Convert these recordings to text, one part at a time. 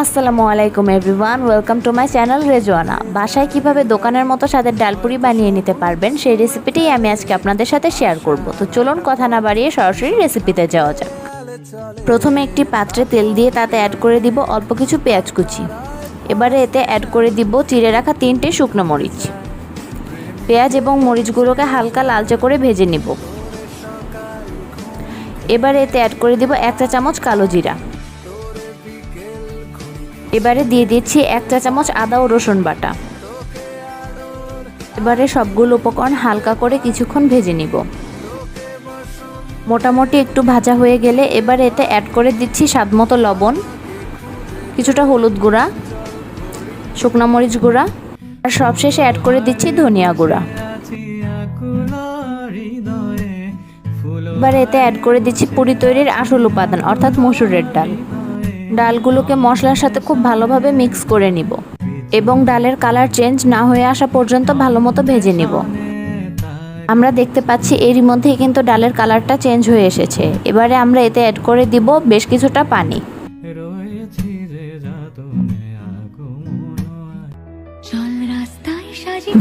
আসসালামু আলাইকুম everyone welcome to my channel Rezwana বাসায় কীভাবে দোকানের মতো স্বাদের ডালপুরি বানিয়ে নিতে পারবেন, সেই রেসিপিটাই আমি আজকে আপনাদের সাথে শেয়ার করব। তো চলুন কথা না বাড়িয়ে সরাসরি রেসিপিতে যাওয়া যাক। প্রথমে একটি পাত্রে তেল দিয়ে তাতে অ্যাড করে দিব অল্প কিছু পেঁয়াজ কুচি। এবারে এতে অ্যাড করে দিব চিড়ে রাখা তিনটে শুকনো মরিচ। পেঁয়াজ এবং মরিচগুলোকে হালকা লালচে করে ভেজে নিব। এবারে এতে অ্যাড করে দিব এক চা চামচ কালো জিরা। এবারে দিয়ে দিচ্ছি এক চা চামচ আদা ও রসুন বাটা। এবারে সবগুলো উপকরণ হালকা করে কিছুক্ষণ ভেজে নিব। মোটামুটি একটু ভাজা হয়ে গেলে এবার এতে অ্যাড করে দিচ্ছি স্বাদমতো লবণ, কিছুটা হলুদ গুঁড়া, শুকনো মরিচ গুঁড়া, আর সবশেষে অ্যাড করে দিচ্ছি ধনিয়া গুঁড়া। এবার এতে অ্যাড করে দিচ্ছি পুরি তৈরির আসল উপাদান, অর্থাৎ মসুরের ডাল। ডালগুলোকে মশলার সাথে খুব ভালোভাবে মিক্স করে নিব এবং ডালের কালার চেঞ্জ না হয়ে আসা পর্যন্ত ভালো মতো ভেজে নিব। আমরা দেখতে পাচ্ছি এরই মধ্যেই কিন্তু ডালের কালারটা চেঞ্জ হয়ে এসেছে। এবারে আমরা এতে অ্যাড করে দিব বেশ কিছুটা পানি। চল রাস্তায়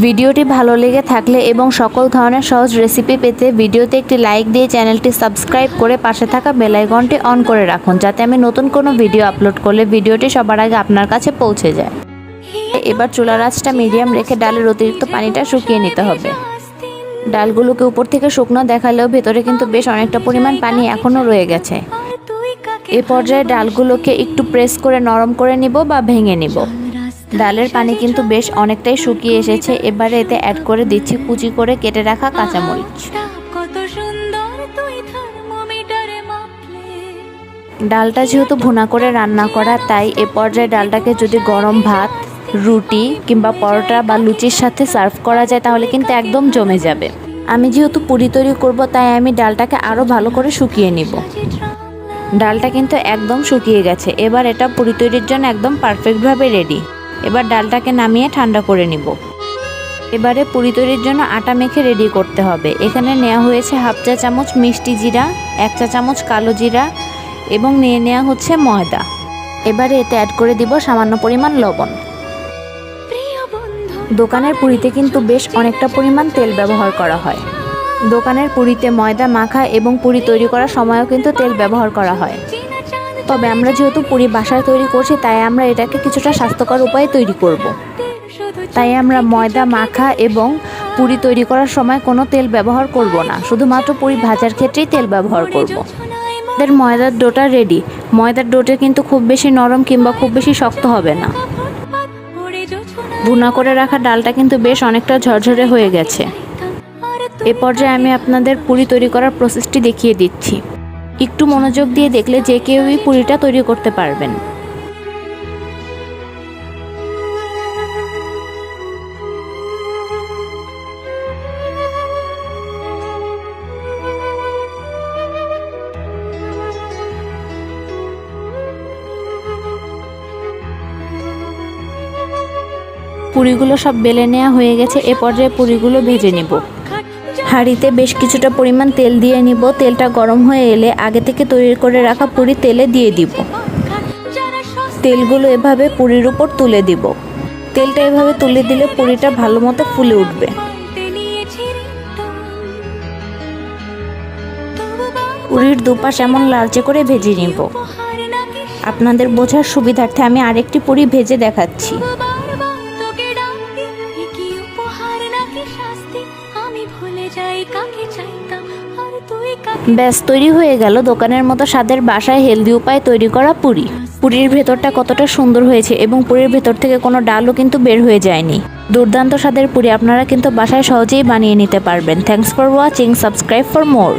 ভিডিওটি ভালো লেগে থাকলে এবং সকল ধরনের সহজ রেসিপি পেতে ভিডিওতে একটি লাইক দিয়ে চ্যানেলটি সাবস্ক্রাইব করে পাশে থাকা বেল আইকনটি অন করে রাখুন, যাতে আমি নতুন কোনো ভিডিও আপলোড করলে ভিডিওটি সবার আগে আপনার কাছে পৌঁছে যায়। এবার চুলার আঁচটা মিডিয়াম রেখে ডালের অতিরিক্ত পানিটা শুকিয়ে নিতে হবে। ডালগুলোকে উপর থেকে শুকনো দেখালেও ভেতরে কিন্তু বেশ অনেকটা পরিমাণ পানি এখনও রয়ে গেছে। এ পর্যায়ে ডালগুলোকে একটু প্রেস করে নরম করে নিব বা ভেঙে নিব। ডালের পানি কিন্তু বেশ অনেকটাই শুকিয়ে এসেছে। এবারে এতে অ্যাড করে দিচ্ছি কুচি করে কেটে রাখা কাঁচামরিচ। ডালটা যেহেতু ভুনা করে রান্না করা, তাই এ পর্যায়ে ডালটাকে যদি গরম ভাত, রুটি কিংবা পরোটা বা লুচির সাথে সার্ভ করা যায়, তাহলে কিন্তু একদম জমে যাবে। আমি যেহেতু পুরি তৈরি করব, তাই আমি ডালটাকে আরও ভালো করে শুকিয়ে নিব। ডালটা কিন্তু একদম শুকিয়ে গেছে। এবার এটা পুরি তৈরির জন্য একদম পারফেক্টভাবে রেডি এবার ডালটাকে নামিয়ে ঠান্ডা করে নিব। এবারে পুরি তৈরির জন্য আটা মেখে রেডি করতে হবে। এখানে নেওয়া হয়েছে হাফ চা চামচ মিষ্টি জিরা, এক চা চামচ কালো জিরা এবং নিয়ে নেওয়া হচ্ছে ময়দা। এবারে এতে অ্যাড করে দিব সামান্য পরিমাণ লবণ। দোকানের পুরিতে কিন্তু বেশ অনেকটা পরিমাণ তেল ব্যবহার করা হয়। দোকানের পুরিতে ময়দা মাখা এবং পুরি তৈরি করার সময়ও কিন্তু তেল ব্যবহার করা হয়। তবে আমরা যেহেতু পুরি বাসায় তৈরি করছি, তাই আমরা এটাকে কিছুটা স্বাস্থ্যকর উপায়ে তৈরি করব। তাই আমরা ময়দা মাখা এবং পুরি তৈরি করার সময় কোনো তেল ব্যবহার করব না। শুধুমাত্র পুরি ভাজার ক্ষেত্রেই তেল ব্যবহার করব। আমাদের ময়দার ডোটা রেডি ময়দার ডোটা কিন্তু খুব বেশি নরম কিংবা খুব বেশি শক্ত হবে না। ভুনা করে রাখা ডালটা কিন্তু বেশ অনেকটা ঝরঝরে হয়ে গেছে। এ পর্যায়ে আমি আপনাদের পুরি তৈরি করার প্রসেসটি দেখিয়ে দিচ্ছি। একটু মনোযোগ দিয়ে দেখলে যে কেউই পুরিটা তৈরি করতে পারবেন। পুরিগুলো সব বেলে নেওয়া হয়ে গেছে, এ পর্যায়ে পুরিগুলো ভেজে নিব। হাঁড়িতে বেশ কিছুটা পরিমাণ তেল দিয়ে নিব। তেলটা গরম হয়ে এলে আগে থেকে তৈরি করে রাখা পুরি তেলে দিয়ে দিব। তেলগুলো এভাবে পুরির উপর তুলে দিব। তেলটা এভাবে তুলে দিলে পুরিটা ভালো মতো ফুলে উঠবে। পুরির দুপাশ এমন লালচে করে ভেজে নিব। আপনাদের বোঝার সুবিধার্থে আমি আরেকটি পুরি ভেজে দেখাচ্ছি। ব্যাস, তৈরি হয়ে গেল। দোকানের মতো স্বাদের বাসায় হেলদি উপায় তৈরি করা পুরি। পুরীর ভেতরটা কতটা সুন্দর হয়েছে এবং পুরীর ভেতর থেকে কোনো ডালও কিন্তু বের হয়ে যায়নি। দুর্দান্ত স্বাদের পুরি আপনারা কিন্তু বাসায় সহজেই বানিয়ে নিতে পারবেন। Thanks for watching subscribe for more